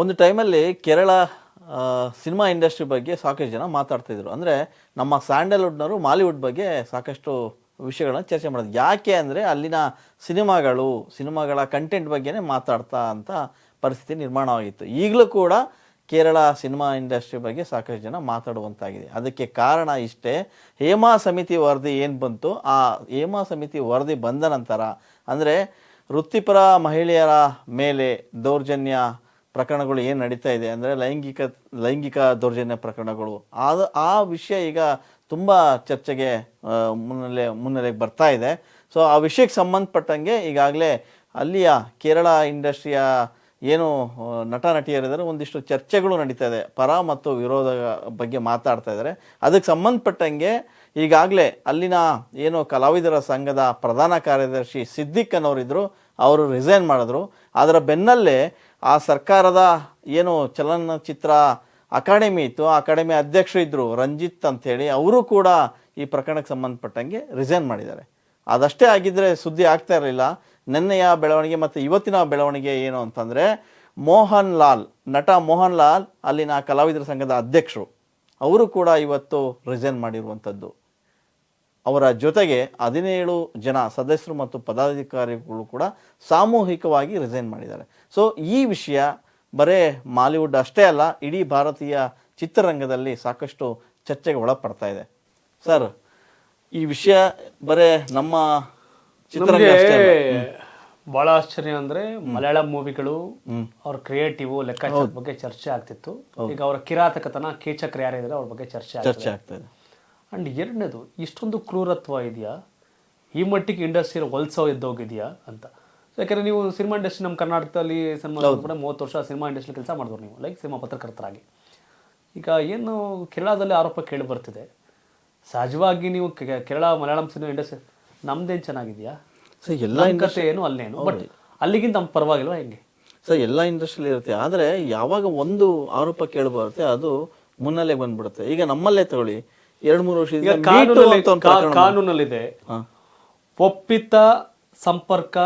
ಒಂದು ಟೈಮಲ್ಲಿ Kerala cinema industry ಬಗ್ಗೆ ಸಾಕಷ್ಟು ಜನ ಮಾತಾಡ್ತಿದ್ರು. ಅಂದರೆ ನಮ್ಮ ಸ್ಯಾಂಡಲ್ವುಡ್ನವರು ಮಾಲಿವುಡ್ ಬಗ್ಗೆ ಸಾಕಷ್ಟು ವಿಷಯಗಳನ್ನ ಚರ್ಚೆ ಮಾಡೋದು ಯಾಕೆ ಅಂದರೆ ಅಲ್ಲಿನ ಸಿನಿಮಾಗಳು, ಸಿನಿಮಾಗಳ ಕಂಟೆಂಟ್ ಬಗ್ಗೆನೇ ಮಾತಾಡ್ತಾ ಅಂತ ಪರಿಸ್ಥಿತಿ ನಿರ್ಮಾಣವಾಗಿತ್ತು. ಈಗಲೂ ಕೂಡ ಕೇರಳ ಸಿನಿಮಾ ಇಂಡಸ್ಟ್ರಿ ಬಗ್ಗೆ ಸಾಕಷ್ಟು ಜನ ಮಾತಾಡುವಂತಾಗಿದೆ. ಅದಕ್ಕೆ ಕಾರಣ ಇಷ್ಟೇ, ಹೇಮಾ ಸಮಿತಿ ವರದಿ ಏನು ಬಂತು? ಆ ಹೇಮಾ ಸಮಿತಿ ವರದಿ ಬಂದ ನಂತರ, ಅಂದರೆ ವೃತ್ತಿಪರ ಮಹಿಳೆಯರ ಮೇಲೆ ದೌರ್ಜನ್ಯ ಪ್ರಕರಣಗಳು ಏನು ನಡೀತಾ ಇದೆ ಅಂದರೆ ಲೈಂಗಿಕ ಲೈಂಗಿಕ ದೌರ್ಜನ್ಯ ಪ್ರಕರಣಗಳು. ಅದು ಆ ವಿಷಯ ಈಗ ತುಂಬ ಚರ್ಚೆಗೆ ಮುನ್ನೆಲೆ ಮುನ್ನೆಲೆಗೆ ಬರ್ತಾ ಇದೆ. ಸೊ ಆ ವಿಷಯಕ್ಕೆ ಸಂಬಂಧಪಟ್ಟಂಗೆ ಈಗಾಗಲೇ ಅಲ್ಲಿಯ ಕೇರಳ ಇಂಡಸ್ಟ್ರಿಯ ಏನು ನಟ ನಟಿಯರಿದ್ದಾರೆ ಒಂದಿಷ್ಟು ಚರ್ಚೆಗಳು ನಡೀತಾ ಇದೆ. ಪರ ಮತ್ತು ವಿರೋಧ ಬಗ್ಗೆ ಮಾತಾಡ್ತಾ ಇದ್ದಾರೆ. ಅದಕ್ಕೆ ಸಂಬಂಧಪಟ್ಟಂಗೆ ಈಗಾಗಲೇ ಅಲ್ಲಿನ ಏನು ಕಲಾವಿದರ ಸಂಘದ ಪ್ರಧಾನ ಕಾರ್ಯದರ್ಶಿ ಸಿದ್ದಿಕ್ ಅನ್ನೋರಿದ್ರು. ಅವರು ರಿಸೈನ್ ಮಾಡಿದ್ರು. ಅದರ ಬೆನ್ನಲ್ಲೇ ಆ ಸರ್ಕಾರದ ಏನು ಚಲನಚಿತ್ರ ಅಕಾಡೆಮಿ ಇತ್ತು, ಆ ಅಕಾಡೆಮಿ ಅಧ್ಯಕ್ಷರು ಇದ್ದರು ರಂಜಿತ್ ಅಂಥೇಳಿ, ಅವರು ಕೂಡ ಈ ಪ್ರಕರಣಕ್ಕೆ ಸಂಬಂಧಪಟ್ಟಂಗೆ ರಿಸೈನ್ ಮಾಡಿದ್ದಾರೆ. ಅದಷ್ಟೇ ಆಗಿದ್ದರೆ ಸುದ್ದಿ ಆಗ್ತಾ ಇರಲಿಲ್ಲ. ನಿನ್ನೆಯ ಬೆಳವಣಿಗೆ ಮತ್ತು ಇವತ್ತಿನ ಬೆಳವಣಿಗೆ ಏನು ಅಂತಂದರೆ, ಮೋಹನ್ ಲಾಲ್, ನಟ ಮೋಹನ್ ಲಾಲ್ ಅಲ್ಲಿನ ಕಲಾವಿದರ ಸಂಘದ ಅಧ್ಯಕ್ಷರು, ಅವರು ಕೂಡ ಇವತ್ತು ರಿಸೈನ್ ಮಾಡಿರುವಂಥದ್ದು. ಅವರ ಜೊತೆಗೆ ಹದಿನೇಳು ಜನ ಸದಸ್ಯರು ಮತ್ತು ಪದಾಧಿಕಾರಿಗಳು ಕೂಡ ಸಾಮೂಹಿಕವಾಗಿ ರಿಸೈನ್ ಮಾಡಿದ್ದಾರೆ. ಸೊ ಈ ವಿಷಯ ಬರೇ ಮಾಲಿವುಡ್ ಅಷ್ಟೇ ಅಲ್ಲ ಇಡೀ ಭಾರತೀಯ ಚಿತ್ರರಂಗದಲ್ಲಿ ಸಾಕಷ್ಟು ಚರ್ಚೆಗೆ ಒಳಪಡ್ತಾ ಇದೆ. ಸರ್ ಈ ವಿಷಯ ಬರೇ ನಮ್ಮ ಚಿತ್ರರಂಗ. ಬಹಳ ಆಶ್ಚರ್ಯ ಅಂದ್ರೆ ಮಲಯಾಳಂ ಮೂವಿಗಳು ಅವ್ರ ಕ್ರಿಯೇಟಿವ್ ಲೆಕ್ಕಾಚಾರ ಬಗ್ಗೆ ಚರ್ಚೆ ಆಗ್ತಿತ್ತು. ಈಗ ಅವರ ಕಿರಾತಕತನ ಕೀಚಕರು ಯಾರಿದ್ರೆ ಅವ್ರ ಬಗ್ಗೆ ಚರ್ಚೆ ಚರ್ಚೆ ಆಗ್ತಾ ಇದೆ. ಅಂಡ್ ಎರಡನೇದು ಇಷ್ಟೊಂದು ಕ್ರೂರತ್ವ ಇದೆಯಾ? ಈ ಮಟ್ಟಿಗೆ ಇಂಡಸ್ಟ್ರಿ ಹೊಲ್ಸೋ ಎದ್ದೋಗಿದೆಯಾ ಅಂತ. ಯಾಕಂದ್ರೆ ನೀವು ಸಿನಿಮಾ ಇಂಡಸ್ಟ್ರಿ ನಮ್ಮ ಕರ್ನಾಟಕದಲ್ಲಿ ಸಿನಿಮಾ ಕೂಡ ಮೂವತ್ತು ವರ್ಷ ಸಿನಿಮಾ ಇಂಡಸ್ಟ್ರಿ ಕೆಲಸ ಮಾಡಿದ್ರು ನೀವು ಲೈಕ್ ಸಿನಿಮಾ ಪತ್ರಕರ್ತರಾಗಿ. ಈಗ ಏನು ಕೇರಳದಲ್ಲಿ ಆರೋಪ ಕೇಳಿ ಬರ್ತಿದೆ. ಸಹಜವಾಗಿ ನೀವು ಕೇರಳ ಮಲಯಾಳಂ ಸಿನಿಮಾ ಇಂಡಸ್ಟ್ರಿ ನಮ್ದೇನು ಚೆನ್ನಾಗಿದೆಯಾ? ಸೊ ಎಲ್ಲ ಇಂಡಸ್ಟ್ರಿ ಕಥೆ ಏನು ಅಲ್ಲೇನು ಬಟ್ ಅಲ್ಲಿಗಿಂತ ನಮ್ಗೆ ಪರವಾಗಿಲ್ವಾ ಹೆಂಗೆ? ಸೊ ಎಲ್ಲ ಇಂಡಸ್ಟ್ರಿಯಲ್ಲಿ ಇರುತ್ತೆ. ಆದರೆ ಯಾವಾಗ ಒಂದು ಆರೋಪ ಕೇಳಿ ಬರುತ್ತೆ ಅದು ಮುನ್ನೆಲೆಗೆ ಬಂದ್ಬಿಡುತ್ತೆ. ಈಗ ನಮ್ಮಲ್ಲೇ ತಗೊಳ್ಳಿ. ಎರಡು ಮೂರು ವರ್ಷದಿಂದ ಕಾನೂನಲ್ಲಿದೆ. ಒಪ್ಪಿತ ಸಂಪರ್ಕ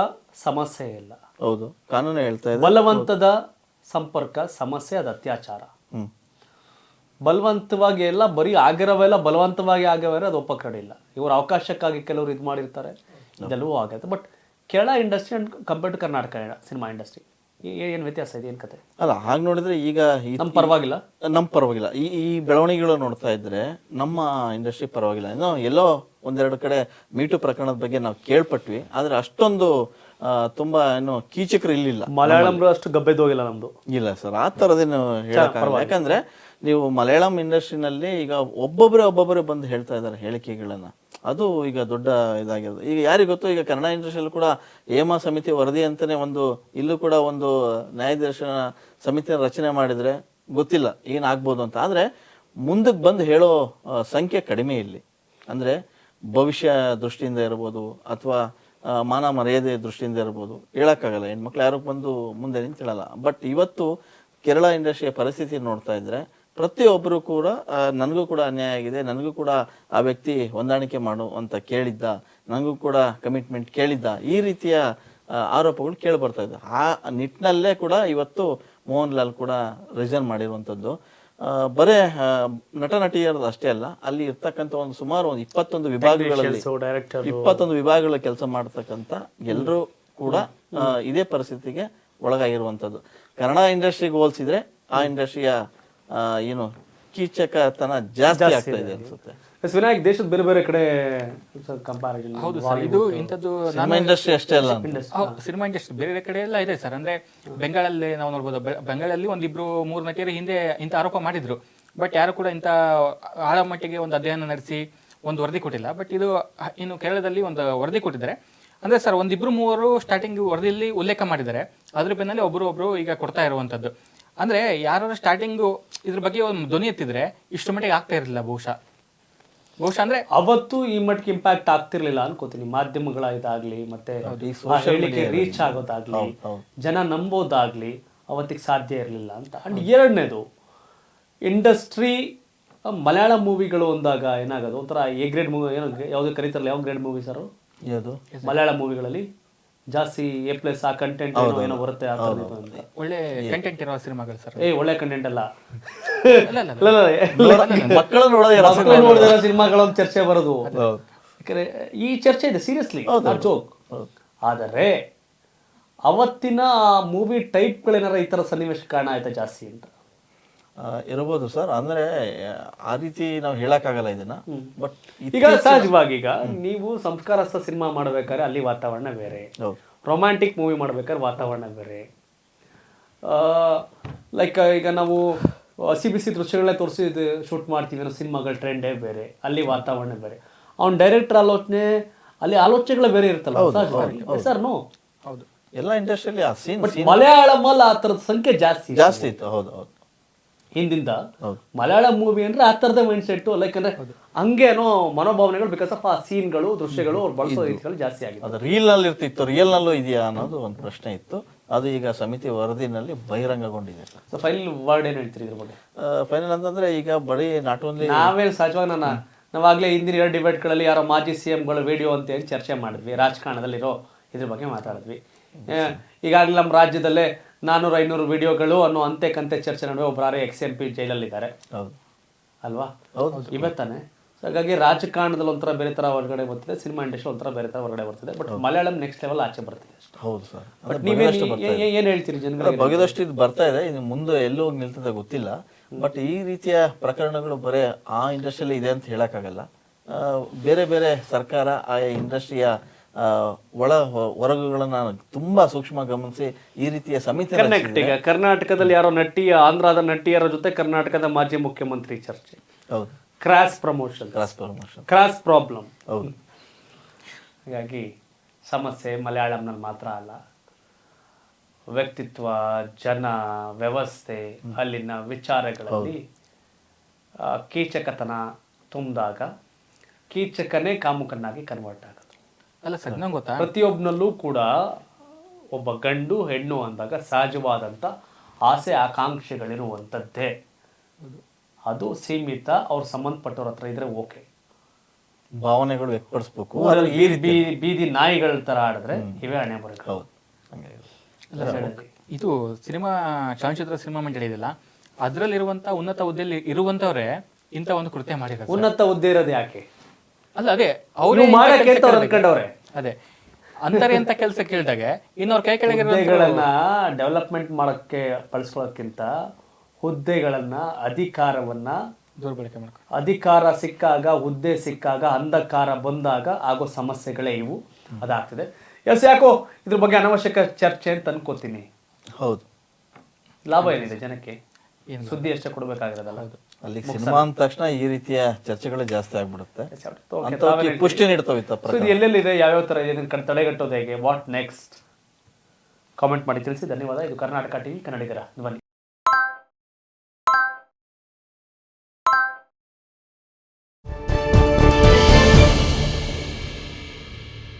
ಸಮಸ್ಯೆ ಇಲ್ಲ. ಹೌದು. ಕಾನೂನು ಹೇಳ್ತಾ ಇದೆ. ಬಲವಂತದ ಸಂಪರ್ಕ ಸಮಸ್ಯೆ ಅದು ಅತ್ಯಾಚಾರ. ಬಲವಂತವಾಗಿ ಎಲ್ಲ ಬರೀ ಆಗಿರೋವೆಲ್ಲ ಬಲವಂತವಾಗಿ ಆಗವರೆ ಅದು ಒಪ್ಪಕಡಿಲ್ಲ ಇವರು ಅವಕಾಶಕ್ಕಾಗಿ ಕೆಲವರು ಇದು ಮಾಡಿರ್ತಾರೆ. ಇದೆಲ್ಲವೂ ಆಗುತ್ತೆ. But Kerala industry and compare to Karnataka cinema industry. ಏನು ವ್ಯತ್ಯಾಸ ಇದೆ? ಏನು ಕತೆ? ಅಲ್ಲ ಹಾಗೆ ನೋಡಿದ್ರೆ ಈಗ ನಮ್ಮ ನಮ್ ಪರವಾಗಿಲ್ಲ. ನಮ್ಮ ಪರವಾಗಿಲ್ಲ. ಈ ಈ ಬೆಳವಣಿಗೆಗಳು ನೋಡ್ತಾ ಇದ್ರೆ ನಮ್ಮ ಇಂಡಸ್ಟ್ರಿ ಪರವಾಗಿಲ್ಲ. ಏನೋ ಎಲ್ಲೋ ಒಂದೆರಡು ಕಡೆ ಮೀಟು ಪ್ರಕರಣದ ಬಗ್ಗೆ ನಾವು ಕೇಳ್ಪಟ್ವಿ. ಆದ್ರೆ ಅಷ್ಟೊಂದು ಆ, ತುಂಬಾ ಏನು ಕೀಚಕರು ಇಲ್ಲಿಲ್ಲ ಮಲಯಾಳಂ ಅಷ್ಟು ಗಬ್ಬೆದೋಗಿಲ್ಲ ನಮ್ದು. ಇಲ್ಲ ಸರ್ ಆ ಥರದೇನು ಹೇಳಕ್ಕಾಗಲ್ಲ. ಯಾಕಂದ್ರೆ ನೀವು ಮಲಯಾಳಂ ಇಂಡಸ್ಟ್ರಿನಲ್ಲಿ ಈಗ ಒಬ್ಬೊಬ್ಬರೇ ಒಬ್ಬೊಬ್ಬರೇ ಬಂದು ಹೇಳ್ತಾ ಇದ್ದಾರೆ ಹೇಳಿಕೆಗಳನ್ನು. ಅದು ಈಗ ದೊಡ್ಡ ಇದಾಗಿರೋದು ಈಗ ಯಾರಿಗೆ ಗೊತ್ತು, ಈಗ ಕನ್ನಡ ಇಂಡಸ್ಟ್ರಿಯಲ್ಲಿ ಕೂಡ ಹೇಮಾ ಸಮಿತಿ ವರದಿ ಅಂತಲೇ ಒಂದು, ಇಲ್ಲೂ ಕೂಡ ಒಂದು ನ್ಯಾಯದರ್ಶನ ಸಮಿತಿಯನ್ನು ರಚನೆ ಮಾಡಿದರೆ ಗೊತ್ತಿಲ್ಲ ಏನಾಗ್ಬೋದು ಅಂತ. ಆದರೆ ಮುಂದಕ್ಕೆ ಬಂದು ಹೇಳೋ ಸಂಖ್ಯೆ ಕಡಿಮೆ ಇಲ್ಲಿ. ಅಂದರೆ ಭವಿಷ್ಯ ದೃಷ್ಟಿಯಿಂದ ಇರ್ಬೋದು ಅಥವಾ ಮಾನ ಮರ್ಯಾದೆ ದೃಷ್ಟಿಯಿಂದ ಇರ್ಬೋದು. ಹೇಳೋಕ್ಕಾಗಲ್ಲ. ಹೆಣ್ಮಕ್ಳು ಯಾರು ಬಂದು ಮುಂದೆ ನಿಂತು ಹೇಳಲ್ಲ ಬಟ್ ಇವತ್ತು ಕೇರಳ ಇಂಡಸ್ಟ್ರಿಯ ಪರಿಸ್ಥಿತಿ ನೋಡ್ತಾ ಇದ್ರೆ ಪ್ರತಿಯೊಬ್ಬರು ಕೂಡ ನನಗೂ ಕೂಡ ಅನ್ಯಾಯ ಆಗಿದೆ ನನಗೂ ಕೂಡ ಆ ವ್ಯಕ್ತಿ ಹೊಂದಾಣಿಕೆ ಮಾಡು ಅಂತ ಕೇಳಿದ್ದ ನನಗೂ ಕೂಡ ಕಮಿಟ್ಮೆಂಟ್ ಕೇಳಿದ್ದ ಈ ರೀತಿಯ ಆರೋಪಗಳು ಕೇಳಿ ಬರ್ತಾ ಇದೆ ಆ ನಿಟ್ಟಿನಲ್ಲೇ ಕೂಡ ಇವತ್ತು ಮೋಹನ್ ಲಾಲ್ ಕೂಡ ರಿಸೈನ್ ಮಾಡಿರುವಂಥದ್ದು ಬರೇ ನಟ ನಟಿಯರದು ಅಷ್ಟೇ ಅಲ್ಲ ಅಲ್ಲಿ ಇರ್ತಕ್ಕಂಥ ಒಂದು ಸುಮಾರು ಒಂದು ಇಪ್ಪತ್ತೊಂದು ವಿಭಾಗಗಳಲ್ಲಿ ಇಪ್ಪತ್ತೊಂದು ವಿಭಾಗಗಳ ಕೆಲಸ ಮಾಡ್ತಕ್ಕಂಥ ಎಲ್ಲರೂ ಕೂಡ ಇದೇ ಪರಿಸ್ಥಿತಿಗೆ ಒಳಗಾಗಿರುವಂಥದ್ದು ಕನ್ನಡ ಇಂಡಸ್ಟ್ರಿಗೆ ಹೋಲಿಸಿದ್ರೆ ಆ ಇಂಡಸ್ಟ್ರಿಯ ಏನು ಕೀಚಕತನ ಜಾಸ್ತಿ ಆಗ್ತಾ ಇದೆ ಅನ್ಸುತ್ತೆ. ವಿನಾಯಕ್ ದೇಶದ ಬೇರೆ ಬೇರೆ ಕಡೆ ಹೌದು ಸರ್ ಇದು ಇಂಥದ್ದು ಸಿನಿಮಾ ಇಂಡಸ್ಟ್ರಿ ಅಷ್ಟೇ ಅಲ್ಲ ಸಿನಿಮಾ ಇಂಡಸ್ಟ್ರಿ ಬೇರೆ ಬೇರೆ ಕಡೆ ಎಲ್ಲ ಇದೆ ಸರ್. ಅಂದ್ರೆ ಬೆಂಗಾಳಲ್ಲಿ ನಾವು ನೋಡ್ಬೋದು. ಬೆಂಗಳಲ್ಲಿ ಬೆಂಗಾಳಲ್ಲಿ ಒಂದಿಬ್ರು ಮೂರು ನಟಿಯರು ಹಿಂದೆ ಇಂಥ ಆರೋಪ ಮಾಡಿದ್ರು. ಬಟ್ ಯಾರು ಕೂಡ ಇಂಥ ಆಳ ಮಟ್ಟಿಗೆ ಒಂದು ಅಧ್ಯಯನ ನಡೆಸಿ ಒಂದು ವರದಿ ಕೊಟ್ಟಿಲ್ಲ. ಬಟ್ ಇದು ಇನ್ನು ಕೇರಳದಲ್ಲಿ ಒಂದು ವರದಿ ಕೊಟ್ಟಿದ್ದಾರೆ. ಅಂದ್ರೆ ಸರ್ ಒಂದಿಬ್ರು ಮೂವರು ಸ್ಟಾರ್ಟಿಂಗ್ ವರದಿಯಲ್ಲಿ ಉಲ್ಲೇಖ ಮಾಡಿದ್ದಾರೆ. ಅದ್ರ ಬೆನ್ನಲ್ಲಿ ಒಬ್ರು ಒಬ್ರು ಈಗ ಕೊಡ್ತಾ ಇರುವಂತದ್ದು ಅಂದ್ರೆ ಯಾರು ಸ್ಟಾರ್ಟಿಂಗು ಇದ್ರ ಬಗ್ಗೆ ಒಂದು ಧ್ವನಿ ಎತ್ತಿದ್ರೆ ಇಷ್ಟು ಮಟ್ಟಿಗೆ ಆಗ್ತಾ ಇರಲಿಲ್ಲ ಬಹುಶಃ. ಬಹುಶಃ ಅಂದ್ರೆ ಅವತ್ತು ಈ ಮಟ್ಟಿಗೆ ಇಂಪ್ಯಾಕ್ಟ್ ಆಗ್ತಿರ್ಲಿಲ್ಲ ಅನ್ಕೋತೀನಿ. ಮಾಧ್ಯಮಗಳ ಇದಾಗ್ಲಿ ಮತ್ತೆ ಆ ಹೇಳಿಕೆ ರೀಚ್ ಆಗೋದಾಗ್ಲಿ ಜನ ನಂಬೋದಾಗ್ಲಿ ಅವತ್ತಿಗೆ ಸಾಧ್ಯ ಇರಲಿಲ್ಲ ಅಂತ. ಅಂಡ್ ಎರಡನೇದು ಇಂಡಸ್ಟ್ರಿ ಮಲಯಾಳ ಮೂವಿಗಳು ಅಂದಾಗ ಏನಾಗೋದು? ಒಂಥರ ಎ ಗ್ರೇಡ್ ಮೂವಿ ಏನೋ ಯಾವ್ದು ಕರೀತಾರಲ್ಲ ಯಾವ ಗ್ರೇಡ್ ಮೂವಿ ಸರ್ ಯಾವುದು? ಮಲಯಾಳ ಮೂವಿಗಳಲ್ಲಿ ಜಾಸ್ತಿ ಎ ಪ್ಲಸ್ ಆ ಕಂಟೆಂಟ್ ಏನೋ ಏನೋ ಬರುತ್ತೆ ಆ ಥರದ್ದು ಇದು ಅಂತ. ಒಳ್ಳೆ ಕಂಟೆಂಟ್ ಇರೋ ಸಿನಿಮಾಗಳು ಸರ್. ಏ ಒಳ್ಳೆ ಕಂಟೆಂಟ್ ಅಲ್ಲ. ಇಲ್ಲ, ಇಲ್ಲ, ಮಕ್ಕಳು ನೋಡೋದೇ ರಸ ಮಕ್ಕಳು ನೋಡಿದಿರೋ ಸಿನಿಮಾಗಳೊಂದು ಚರ್ಚೆ ಬರೋದು. ಹೌದು. ಯಾಕಂದ್ರೆ ಈ ಚರ್ಚೆ ಇದೆ ಸೀರಿಯಸ್ಲಿ ಜೋಕ್ ಆದರೆ ಅವತ್ತಿನ ಮೂವಿ ಟೈಪ್ಗಳೇನಾರ ಈ ಥರ ಸನ್ನಿವೇಶ ಕಾರಣ ಆಯ್ತಾ ಜಾಸ್ತಿ ಅಂತ? ಆ, ಇರ್ಬೋದು ಸರ್. ಅಂದ್ರೆ ಆ ರೀತಿ ನಾವು ಹೇಳಕ್ಕಾಗಲ್ಲ ಇದನ್ನ. ಬಟ್ ಈಗ ಸಹಜವಾಗಿ ಈಗ ನೀವು ಸಂಸ್ಕಾರಸ್ಥ ಸಿನಿಮಾ ಮಾಡ್ಬೇಕಾದ್ರೆ ಅಲ್ಲಿ ವಾತಾವರಣ ಬೇರೆ. ಹೌದು. ರೊಮ್ಯಾಂಟಿಕ್ ಮೂವಿ ಮಾಡ್ಬೇಕಾದ್ರೆ ವಾತಾವರಣ ಬೇರೆ. ಲೈಕ್ ಈಗ ನಾವು ಹಸಿ ಬಿಸಿ ದೃಶ್ಯಗಳೇ ತೋರಿಸಿ ಶೂಟ್ ಮಾಡ್ತೀವಿ ಅನ್ನೋ ಸಿನಿಮಾಗಳ ಟ್ರೆಂಡೇ ಬೇರೆ. ಅಲ್ಲಿ ವಾತಾವರಣ ಬೇರೆ. ಅವ್ನ ಡೈರೆಕ್ಟರ್ ಆಲೋಚನೆ ಅಲ್ಲಿ ಆಲೋಚನೆಗಳೇ ಬೇರೆ ಇರುತ್ತಲ್ಲ ಸರ್ ನೋ ಹೌದು ಎಲ್ಲ ಇಂಡಸ್ಟ್ರಿಯಲ್ಲಿ ಆ ಸೀನ್ ಬಟ್ ಮಲಯಾಳಮಲ್ಲಿ ಆ ಥರದ ಸಂಖ್ಯೆ ಜಾಸ್ತಿ ಜಾಸ್ತಿ ಇತ್ತು. ಹೌದು ಹೌದು. ಹಿಂದಿಂದ ಮಲಯಾಳಂ ಮೂವಿ ಅಂದ್ರೆ ಆ ತರದ ಮೈಂಡ್ ಸೆಟ್ ಲೈಕ್ ಅಂದ್ರೆ ಹಂಗೇನೋ ಮನೋಭಾವನೆಗಳು ಬಿಕಾಸ್ ಆಫ್ ಆ ಸೀನ್ಗಳು ದೃಶ್ಯಗಳು ಅವ್ರು ಬಳಸೋ ರೀತಿಗಳು ಜಾಸ್ತಿ ಆಗಿದೆ ಅದು ರೀಲ್ನಲ್ಲಿ ಇರ್ತಿತ್ತು. ರಿಯಲ್ ನಲ್ಲೂ ಇದೆಯಾ ಅನ್ನೋದು ಒಂದು ಪ್ರಶ್ನೆ ಇತ್ತು. ಅದು ಈಗ ಸಮಿತಿ ವರದಿನಲ್ಲಿ ಬಹಿರಂಗಗೊಂಡಿದೆ. ಸೊ ಫೈನಲ್ ವರ್ಡ್ ಏನು ಹೇಳ್ತೀರಿ ಇದ್ರ ಬಗ್ಗೆ? ಫೈನಲ್ ಅಂತಂದ್ರೆ ಈಗ ಬರೀ ನಾಟ್ ಓನ್ಲಿ ನಾವೇನು ಸಹಜವಾಗಿ ನನ್ನ ನಾವಾಗಲೇ ಹಿಂದಿನ ಎರಡು ಡಿಬೇಟ್ಗಳಲ್ಲಿ ಯಾರೋ ಮಾಜಿ ಸಿ ಎಂಗಳು ವಿಡಿಯೋ ಅಂತ ಹೇಳಿ ಚರ್ಚೆ ಮಾಡಿದ್ವಿ. ರಾಜಕಾರಣದಲ್ಲಿರೋ ಇದ್ರ ಬಗ್ಗೆ ಮಾತಾಡಿದ್ವಿ. ಈಗಾಗಲೇ ನಮ್ಮ ರಾಜ್ಯದಲ್ಲೇ ನಾನ್ನೂರು ಐನೂರು ವಿಡಿಯೋಗಳು ಅನ್ನೋ ಅಂತೆ ಕಂತೆ ಚರ್ಚೆ ನಡುವೆ ಒಬ್ಬರಾರೆ ಎಕ್ಸ್ ಎಂ ಪಿ ಜೈಲಲ್ಲಿದ್ದಾರೆ. ಹೌದು. ಅಲ್ವಾ? ಇವತ್ತಾನೆ. ಹಾಗಾಗಿ ರಾಜಕಾರಣದಲ್ಲಿ ಒಂಥರ ಬೇರೆ ಥರ ಹೊರಗಡೆ ಬರ್ತಿದೆ ಸಿನಿಮಾ ಇಂಡಸ್ಟ್ರಿ ಒಂಥರ ಬೇರೆ ಥರ ಹೊರಗಡೆ ಬರ್ತಿದೆ ಬಟ್ ಮಲಯಾಳಂ ನೆಕ್ಸ್ಟ್ ಲೆವೆಲ್ ಆಚೆ ಬರ್ತಿದೆ ಹೌದು ಸರ್. ಬಟ್ ಏನು ಹೇಳ್ತೀರಿ ಜನಗಳಿಗೆ? ಬಗೆದಷ್ಟು ಇದು ಬರ್ತಾ ಇದೆ ಇನ್ನು ಮುಂದೆ ಎಲ್ಲೂ ಹೋಗಿ ನಿಲ್ತದೆ ಗೊತ್ತಿಲ್ಲ. ಬಟ್ ಈ ರೀತಿಯ ಪ್ರಕರಣಗಳು ಬರೇ ಆ ಇಂಡಸ್ಟ್ರಿಯಲ್ಲಿ ಇದೆ ಅಂತ ಹೇಳಕ್ಕಾಗಲ್ಲ. ಆ, ಬೇರೆ ಬೇರೆ ಸರ್ಕಾರ ಆ ಇಂಡಸ್ಟ್ರಿಯ ಒಳ ಹೊರಗುಗಳನ್ನ ತುಂಬಾ ಸೂಕ್ಷ್ಮ ಗಮನಿಸಿ ಈ ರೀತಿಯ ಸಮಿತಿ ಕನೆಕ್ಟ್ ಈಗ ಕರ್ನಾಟಕದಲ್ಲಿ ಯಾರೋ ನಟಿ ಆಂಧ್ರದ ನಟಿಯರ ಜೊತೆ ಕರ್ನಾಟಕದ ಮಾಜಿ ಮುಖ್ಯಮಂತ್ರಿ ಚರ್ಚೆ. ಹೌದು. Cross promotion cross promotion cross problem ಹೌದು. ಹಾಗಾಗಿ ಸಮಸ್ಯೆ ಮಲಯಾಳಂನಲ್ಲಿ ಮಾತ್ರ ಅಲ್ಲ. ವ್ಯಕ್ತಿತ್ವ ಜನ ವ್ಯವಸ್ಥೆ ಅಲ್ಲಿನ ವಿಚಾರಗಳಲ್ಲಿ ಕೀಚಕತನ ತುಂಬಿದಾಗ ಕೀಚಕನೇ ಕಾಮುಕನ್ನಾಗಿ ಕನ್ವರ್ಟ್ ಆಗೋದು ಅಲ್ಲ ಸರ್ ನಂಗೆ ಗೊತ್ತಾ? ಪ್ರತಿಯೊಬ್ಬನಲ್ಲೂ ಕೂಡ ಒಬ್ಬ ಗಂಡು ಹೆಣ್ಣು ಅಂದಾಗ ಸಹಜವಾದಂಥ ಆಸೆ ಆಕಾಂಕ್ಷೆಗಳಿರುವಂಥದ್ದೇ ಅದು ಸೀಮಿತ ಅವ್ರ ಸಂಬಂಧಪಟ್ಟವ್ರ ಹತ್ರ ಇದ್ರೆ ಓಕೆ. ಭಾವನೆಗಳು ವ್ಯಕ್ತಪಡಿಸ್ಬೇಕು. ಈ ಬೀದಿ ಬೀದಿ ನಾಯಿಗಳ ತರ ಆಡಿದ್ರೆ ಇವೇ ಹಣೆ ಹೌದು. ಹಂಗೆ ಇದು ಸಿನಿಮಾ ಚಲನಚಿತ್ರ ಸಿನಿಮಾ ಮಂಡಳಿ ಇದೆಯಲ್ಲ ಅದರಲ್ಲಿರುವಂತ ಉನ್ನತ ಹುದ್ದೆಯಲ್ಲಿ ಇರುವಂತವ್ರೆ ಇಂಥ ಒಂದು ಕೃತ್ಯ ಮಾಡಿರೋದು ಉನ್ನತ ಹುದ್ದೆ ಇರೋದು ಯಾಕೆ? ಅಲ್ಲ ಅದೇ ಅವರು ಮಾಡಕ್ಕೆ ಅಂತ ಅವ್ರು ಅನ್ಕೊಂಡವ್ರೆ ಅದೇ ಅಂತಾರೆ ಅಂತ ಕೆಲಸ ಕೇಳಿದಾಗ ಇನ್ನೊಂದ್ ಕೈ ಕೆಳಗೆ ಹುದ್ದೆಗಳನ್ನ ಡೆವಲಪ್ಮೆಂಟ್ ಮಾಡಕ್ಕೆ ಬಳಸ್ಕೊಳ್ಳೋಕ್ಕಿಂತ ಹುದ್ದೆಗಳನ್ನ ಅಧಿಕಾರವನ್ನ ದುರ್ಬಳಕೆ ಮಾಡ್ಕೊ ಅಧಿಕಾರ ಸಿಕ್ಕಾಗ ಹುದ್ದೆ ಸಿಕ್ಕಾಗ ಅಂಧಕಾರ ಬಂದಾಗ ಆಗೋ ಸಮಸ್ಯೆಗಳೇ ಇವು. ಅದಾಗ್ತದೆ. ಎಸ್ ಯಾಕೋ ಇದ್ರ ಬಗ್ಗೆ ಅನವಶ್ಯಕ ಚರ್ಚೆ ಅಂತ ಅನ್ಕೋತೀನಿ. ಹೌದು. ಲಾಭ ಏನಿದೆ ಜನಕ್ಕೆ? ಸುದ್ದಿ ಅಷ್ಟೇ ಕೊಡ್ಬೇಕಾಗಿರೋದಲ್ಲ. ಅಲ್ಲಿ ಸಿನಿಮಾ ಅಂದ ತಕ್ಷಣ ಈ ರೀತಿಯ ಚರ್ಚೆಗಳು ಜಾಸ್ತಿ ಆಗ್ಬಿಡುತ್ತೆ. ಅಂತವಕ್ಕೆ ಪುಷ್ಟಿ ನೀಡ್ತಾವೆ ಎಲ್ಲೆಲ್ಲಿದೆ ಯಾವ್ಯಾವ ತರ ಇದೆ ಇದನ್ನ ತಡೆಗಟ್ಟೋದು ಹೇಗೆ? ವಾಟ್ ನೆಕ್ಸ್ಟ್ ಕಾಮೆಂಟ್ ಮಾಡಿ ತಿಳಿಸಿ. ಧನ್ಯವಾದ. ಇದು ಕರ್ನಾಟಕ ಟಿವಿ ಕನ್ನಡಿಗರ ಧ್ವನಿ.